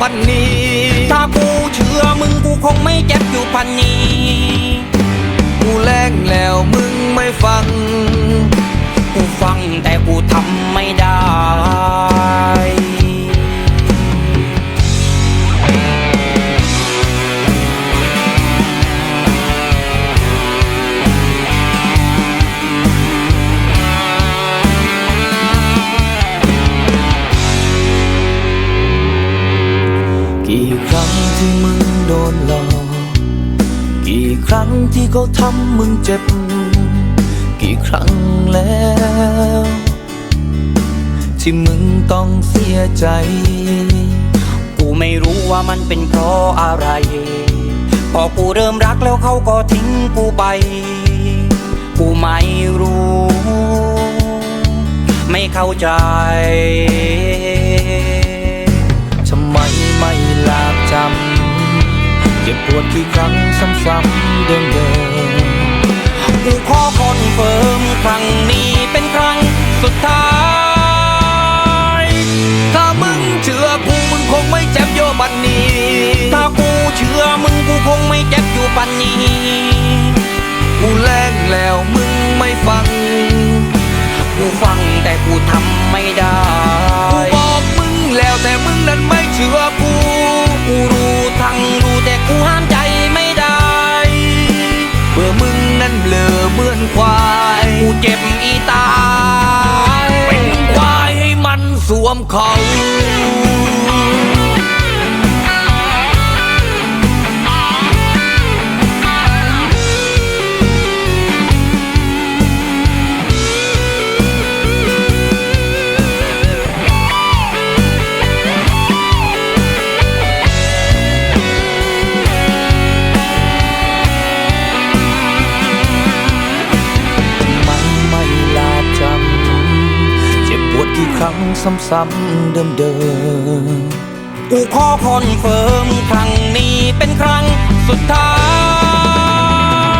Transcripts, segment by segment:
พันนี้ ถ้ากูเชื่อมึงกูคงไม่เจ็บอยู่พันนี้ กูแล้งแล้วมึงไม่ฟัง กูฟังแต่กูทำไม่ ที่มึงโดนหลอก กี่ครั้งที่เขาทำมึงเจ็บ กี่ครั้งแล้ว ที่มึงต้องเสียใจ กูไม่รู้ว่ามันเป็นเพราะอะไร พอกูเริ่มรักแล้วเขาก็ทิ้งกูไป กูไม่รู้ ไม่เข้าใจ ครั้งนี้เป็นครั้งสุดท้าย ถ้ามึงเชื่อกูมึงคงไม่เจ็บโยบันนี้ ถ้ากูเชื่อมึงกูคงไม่เจ็บอยู่ปันนี้ กูแล้งแล้วมึงไม่ฟัง กูฟังแต่กูทำไม่ได้ สวมเขา ครั้งซ้ำๆเดิมๆกูขอคอนเฟิร์มครั้งนี้เป็นครั้งสุดท้า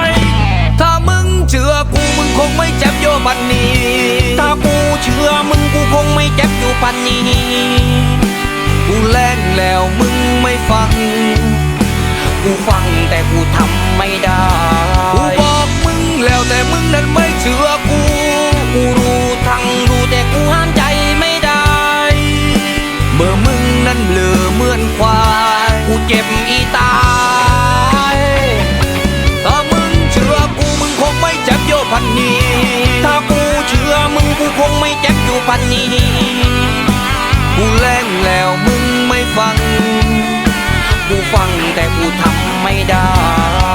ย ถ้ามึงเชื่อกูมึงคงไม่เจ็บโยบันนี้ ถ้ากูเชื่อมึงกูคงไม่เจ็บอยู่ปันนี้ กูแล้งแล้วมึงไม่ฟัง กูฟังแต่กูทำไม่ได้ เจ็บอีตายถ้ามึงเชื่อกูมึงคงไม่เจ็บโยพันนี้ ถ้ากูเชื่อมึงกูคงไม่เจ็บอยู่พันนี้ กูแล้งแล้วมึงไม่ฟัง กูฟังแต่กูทำไม่ได้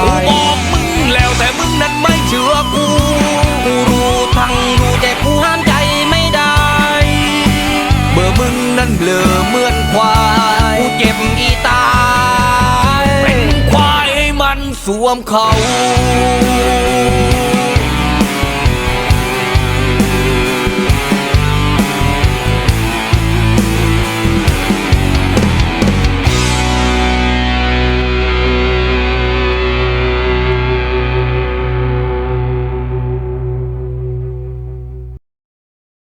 กูบอกมึงแล้วแต่มึงนั้นไม่เชื่อกู กูรู้ทั้งรู้แต่กูห้ามใจไม่ได้เมื่อมึงนั้นเบลอเมื่อ สวมเขา